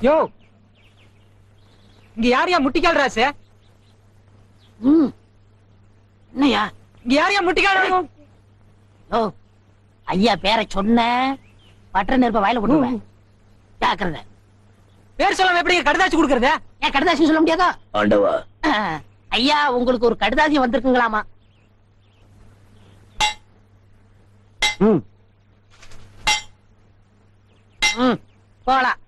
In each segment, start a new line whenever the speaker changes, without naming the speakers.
யோ! இங்க யாரையா முட்டிக்கால் ராசு?
ம். என்னய்யா?
இங்க யாரையா முட்டிக்கால்
ஓ ஐயா பேரை சொன்ன பட்டர நெருப்ப வாயில போட்டுருவேன் ஜாக்கிரதை.
பேர் சொல்லாம எப்படி கடுதாச்சு கொடுக்கறது?
ஏன் கடுதாசி சொல்ல முடியாதோ?
ஆண்டவா.
ஐயா உங்களுக்கு ஒரு கடுதாசி வந்திருக்குங்களாமா? போலாம்.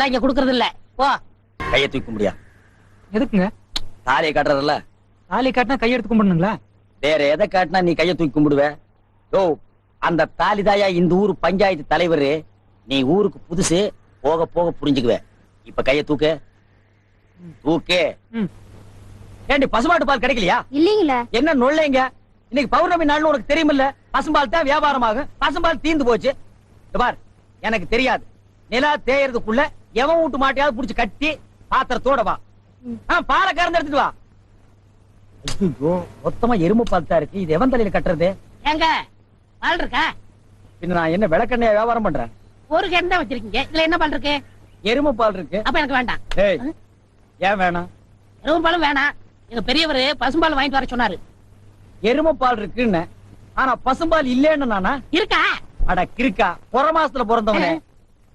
அதெல்லாம் இங்க குடுக்கறது இல்ல போ.
கையை தூக்க முடியா
எதுக்குங்க?
தாலியை காட்டுறதுல
தாலி காட்டினா கையெடுத்து கும்பிடணுங்களா?
வேற எதை காட்டினா நீ கையை தூக்கி கும்பிடுவ? ஓ அந்த தாலிதாயா இந்த ஊர் பஞ்சாயத்து தலைவரு நீ ஊருக்கு புதுசு போக போக புரிஞ்சுக்குவ. இப்ப கையை தூக்கு. தூக்கு. ஏண்டி பசுமாட்டு பால் கிடைக்கலையா?
இல்லீங்களே.
என்ன நொல்லைங்க? இன்னைக்கு பௌர்ணமி நாள்னு உனக்கு தெரியுமில்ல? பசும்பால் தான் வியாபாரமாகும். பசும்பால் தீந்து போச்சு. பார் எனக்கு தெரியாது. நிலா தேயறதுக்குள்ள எவன் வீட்டு மாட்டையாவது புடிச்சு கட்டி பாத்திரத்தோட வா. பாலை கறந்து எடுத்துட்டு வா. ஐயோ மொத்தமா எறும்பு பால் தான் இருக்கு. இது எவன் தலையில கட்டுறது?
ஏங்க பால் இருக்கா?
பின்ன நான் என்ன விளக்கெண்ணைய வியாபாரம் பண்றேன்?
ஒரு தான் வச்சிருக்கீங்க. இதுல என்ன பால் இருக்கு?
எருமை பால் இருக்கு.
அப்ப எனக்கு வேண்டாம்.
ஏய் ஏன் வேணாம்?
எருமை பாலும் வேணாம். எங்க பெரியவர் பசும்பால் வாங்கிட்டு வர சொன்னாரு.
எருமை பால் இருக்குன்னு. ஆனா பசும்பால் இல்லேன்னு நானா?
இருக்கா?
அட கிறுக்கா புற மாசத்துல பிறந்தவனே.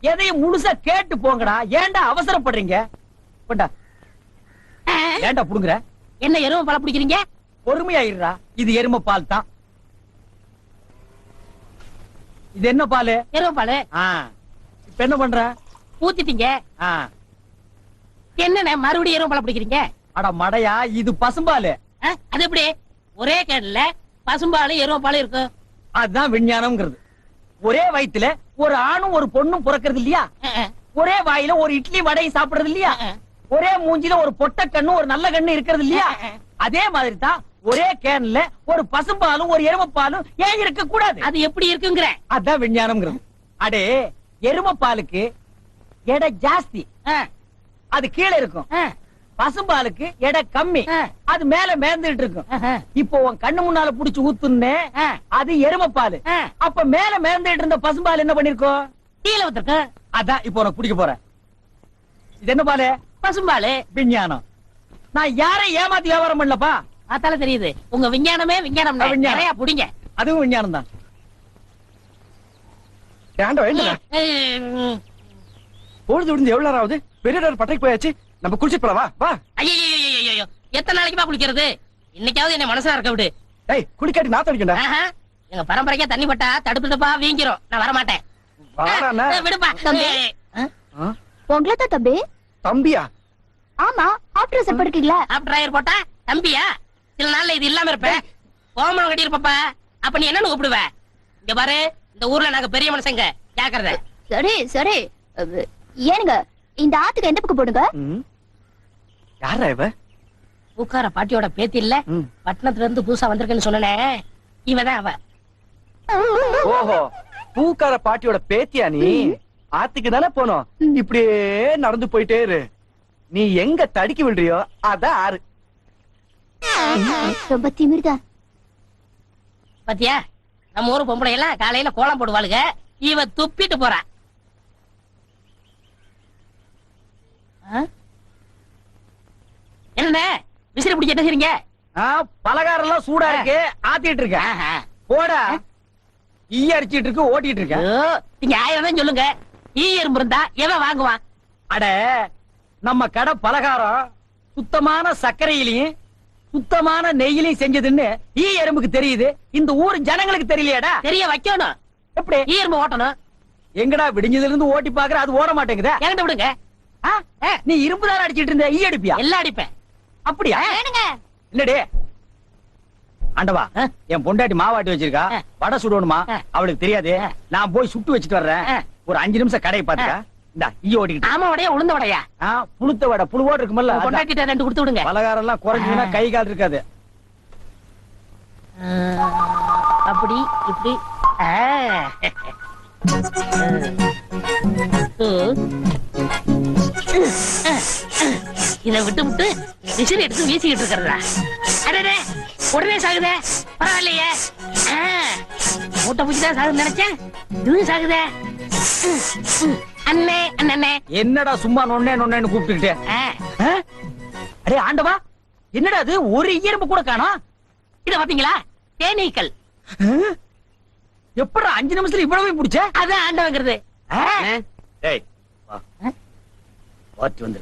எதையும் முழுசா கேட்டு போங்கடா. ஏன்டா அவசரப்படுறீங்க? கொண்டா. ஏன்டா புடுங்குற?
என்ன எருமை பால் பிடிக்கிறீங்க?
பொறுமையா இருடா இது எருமை பால் தான். இது என்ன பால்?
எருமை பால்.
இப்ப என்ன பண்ற?
ஊத்திட்டீங்க.
ஆ,
என்னண்ணே மறுபடியும் எருமை பால் பிடிக்கிறீங்க?
அட மடையா இது பசும்பால்.
அது எப்படி? ஒரே கேன்ல பசும்பாலும் எருமை பாலும் இருக்கும்
அதுதான் விஞ்ஞானம்ங்கிறது. ஒரே வயித்துல ஒரு ஆணும் ஒரு பொண்ணும் பிறக்கிறது இல்லையா? ஒரே வாயில ஒரு இட்லி வடையும் சாப்பிடுறது இல்லையா? ஒரே மூஞ்சில ஒரு பொட்ட கண்ணு ஒரு நல்ல கண்ணு இருக்கிறது இல்லையா. அதே மாதிரி தான் ஒரே கேன்ல ஒரு பசும்பாலும் ஒரு எருமைப்பாலும் ஏன் இருக்க கூடாது
அது எப்படி இருக்குங்கிற?
அதான் விஞ்ஞானம்ங்கிறது. அடே எருமைப்பாலுக்கு எடை ஜாஸ்தி. அது கீழே இருக்கும். பசும்பாலுக்கு எடை கம்மி. அது மேல மேந்துட்டு இருக்கும். இப்போ உன் கண்ணு முன்னால புடிச்சு ஊத்துனே அது எருமைப்பாலு. அப்ப மேல மேந்துட்டு இருந்த பசும்பால் என்ன பண்ணிருக்கோம்
கீழே ஊத்திருக்கு
அதான் இப்போ உனக்கு குடிக்க போறேன். இது என்ன பாலு?
பசும்பாலு.
விஞ்ஞானம். நான் யாரையும் ஏமாத்தி வியாபாரம் பண்ணலப்பா.
அதால தெரியுது. உங்க விஞ்ஞானமே விஞ்ஞானம். நிறைய புடிங்க.
அதுவும் விஞ்ஞானம் தான்.
பொழுது விடுந்து எவ்வளவு ஆகுது? பெரிய பட்டைக்கு போயாச்சு. நம்ம குளிச்சிட்டு போலாம் வா வா.
ஐயையையையையோ, எத்தனை நாளைக்குமா குளிக்கிறது? இன்னைக்காவது என்ன மனசா இருக்க விடு.
டேய் குளிக்காட்டி நாத்தம் அடிக்கண்டா
ஆஹா, எங்க பரம்பரைக்கா தண்ணி பட்டா தடுப்பு தப்பா வீங்கிரும். நான் வர மாட்டேன் விடுப்பா.
தம்பி. உங்களை தான் தம்பி.
தம்பியா?
ஆமா ஆஃப்டர் ட்ரெஸ் படுக்கீங்களா
ஆப் டிரைவர் போட்டா தம்பியா? சில நாள்ல இது இல்லாம இருப்ப. கோமணம் கட்டி இருப்பப்பா. அப்ப நீ என்னன்னு கூப்பிடுவ? இங்க பாரு இந்த ஊர்ல நாங்க பெரிய மனுஷங்க. ஜாக்கிரதை.
சரி சரி. ஏனுங்க இந்த ஆத்துக்கு எந்த பக்கம் போடுங்க.
யாரா இவ?
பூக்கார பாட்டியோட பேத்தி இல்ல. பட்டணத்துல இருந்து புதுசா வந்திருக்கேன்னு சொன்னனே இவதான் அவ.
ஓஹோ பூக்கார பாட்டியோட பேத்தியா நீ? ஆத்துக்கு தானே போனோம். இப்படியே நடந்து போயிட்டே இரு. நீ எங்க தடுக்கி விடுறியோ அதான் ஆறு.
ரொம்ப திமிர்தான்
பாத்தியா? நம்ம ஊரு பொம்பளை எல்லாம் காலையில கோலம் போடுவாளுங்க இவ துப்பிட்டு போறா. ஆ? என்னண்ணே? விசிறி பிடிக்க என்ன செய்றீங்க?
ஆ, பலகாரம் எல்லாம் சூடா இருக்கு ஆத்திட்டு இருக்கேன். போடா. ஈ அடிச்சிட்டு இருக்கு ஓட்டிட்டு இருக்கேன்.
நீங்க ஆயிரம் தான் சொல்லுங்க. ஈ எறும்பு இருந்தா எவன் வாங்குவான்?
அட நம்ம கடை பலகாரம் சுத்தமான சர்க்கரையிலையும் சுத்தமான நெய்யிலையும் செஞ்சதுன்னு ஈ எறும்புக்கு தெரியுது. இந்த ஊர் ஜனங்களுக்கு தெரியலையாடா?
தெரிய வைக்கணும்.
எப்படி?
ஈ எறும்பு ஓட்டணும்.
எங்கடா விடிஞ்சதுல இருந்து ஓட்டி பாக்குற அது ஓட மாட்டேங்குதா.
என்கிட்ட விடுங்க?
நீ இரும்பு தானே அடிச்சிட்டு இருந்த ஈ அடிப்பியா?
எல்லாம் அடிப்பேன்.
அப்படியா? இல்லடே ஆண்டவா என் பொண்டாட்டி மாவாட்டி வச்சிருக்கா. வடை சுடணுமா. அவளுக்கு தெரியாது. நான் போய் சுட்டு வச்சிட்டு வர்றேன். ஒரு அஞ்சு நிமிஷம் கடையை பாத்துக்க இந்த ஈ
ஆமா உளுந்த
புழுத்த வடை புழுவோடு இருக்குமல்ல? அதான்.
கொண்டாட்டிட்ட ரெண்டு கொடுத்து விடுங்க.
பலகாரம் எல்லாம் குறைஞ்சுன்னா கை கால் இருக்காது.
அப்படி இப்படி. இத விட்டு விட்டு விசிறி எடுத்து வீசிக்கிட்டு இருக்கிறதா? அடடே உடனே சாகுதே பரவாயில்லையே. ஆ, மூட்டை பூச்சி தான் சாகுதுன்னு நினைச்சேன். இதுவும் சாகுதே. அண்ணே அண்ணே
என்னடா சும்மா நொண்ணே நொண்ணேன்னு கூப்பிட்டுக்கிட்டே? அடே ஆண்டவா என்னடா அது? ஒரு ஈரம்பு கூட காணோம்.
இத பாத்தீங்களா? தேனீக்கள்.
எப்படா அஞ்சு நிமிஷத்துல இவ்வளவு பிடிச்ச?
அதான் ஆண்டவங்கிறது.
டேய் வா. வாட் வந்து.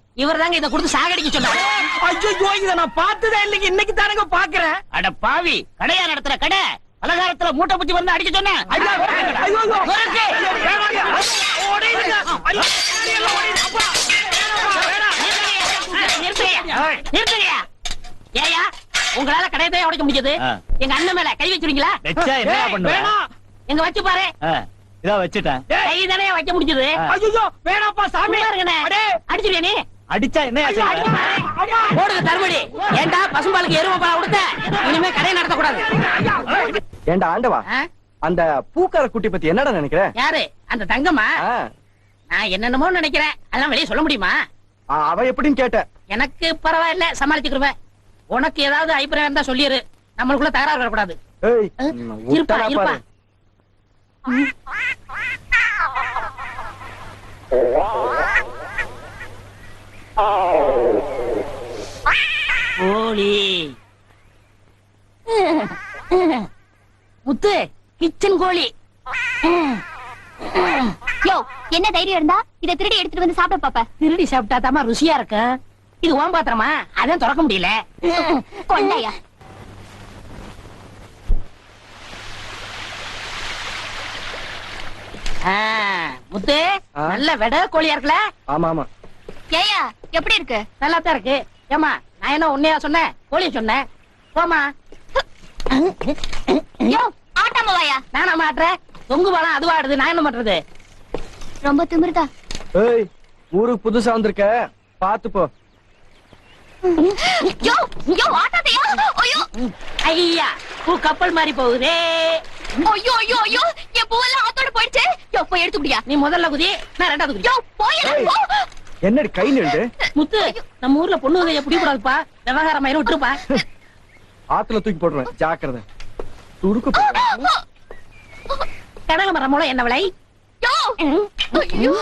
இவர் தாங்க இதை கொடுத்து சாகடிக்க சொன்னாரு
ஐயோ இத நான் பார்த்ததே இல்லைங்க இன்னைக்கு தானங்க பாக்குறேன்
அட பாவி கடையா நடத்துற கடை பலகாரத்துல மூட்டை பூச்சி வந்து அடிக்க சொன்ன
ஐயோ, ஐயோ, ஐயோ.
முறுக்கு.
வேணாங்க. ஓடிடுங்க. ஐயோ, ஓடிடுங்க. அப்பா.
நிறுத்துங்கய்யா. நிறுத்துங்கய்யா. ஏய்யா, உங்களால கடையத்தையே உடைக்க முடிஞ்சது. எங்க அண்ணன் மேல கை வச்சிருக்கீங்களா
ஏய்.
எங்க வச்சு பாரு
இதா வச்சுட்டேன்
கை தானே வைக்க முடிஞ்சது
ஐயோ, வேணாம்ப்பா சாமி
சும்மா இருங்கண்ணே.
அடே.
அடிச்சிருவியா நீ
அடிச்சா என்ன.
போடுங்க தருமடி. ஏண்டா பசும்பாலுக்கு எருமை பால் கொடுத்த? இனிமே கடையை நடத்த கூடாது
ஏண்டா ஆண்டவா? அந்த பூக்கார குட்டி பத்தி என்னடா நினைக்கிற?
யாரு? அந்த தங்கம்மா? நான் என்னென்னமோ நினைக்கிறேன். அதெல்லாம் வெளியே சொல்ல முடியுமா?
அவ எப்படின்னு கேட்ட.
எனக்கு பரவாயில்ல சமாளிச்சுக்கிருவேன் உனக்கு ஏதாவது அபிப்பிராயம் இருந்தா சொல்லிரு. நம்மளுக்குள்ள தகராறு வரக்கூடாது. இருப்பா இருப்பா
பாரு.
கோழி முத்து கிச்சன் கோழி
யோ என்ன தைரியம் இருந்தா இதை திருடி எடுத்துட்டு வந்து சாப்பிட பாப்ப.
திருடி சாப்பிட்டா தாமா ருசியா இருக்கும் இது ஓம் பாத்திரமா? அதான் திறக்க முடியல.
கொண்டாயா
ஆ, முத்து? நல்ல வெட கோழியா இருக்குல்ல?
ஆமா ஆமா
ஏயா எப்படி இருக்கு?
நல்லா தான் இருக்கு. ஏமா நான் என்ன உன்னையா சொன்னேன்? கோழிய சொன்னேன். போமா
யோ ஆட்டாம வாயா.
நானா மாட்டுறேன் தொங்கு பாலம் அதுவா ஆடுது நான் என்ன பண்றது?
ரொம்ப திமிருதா.
ஏய் ஊருக்கு புதுசா வந்திருக்க. பாத்து போ.
யோ யோ ஆட்டாதையா ஐயோ.
ஐயா பூ கப்பல் மாதிரி போகுதே.
ஐயோ ஐயோ ஐயோ என் பூவெல்லாம் ஆத்தோட போயிடுச்சு. யோ போய் எடுத்து குடியா.
நீ முதல்ல குதி நான் ரெண்டாவது குதி.
யோ போய்
என்னடி கை நின்று
முத்து நம்ம ஊர்ல பொண்ணு உதவிய பிடிக்கூடாதுப்பா விவகாரம் ஆயிரம் விட்டுருப்பா.
ஆத்துல தூக்கி போடுறேன் ஜாக்கிரதை.
கடலை மரம் மூலம் என்ன விலை
யோ ஐயோ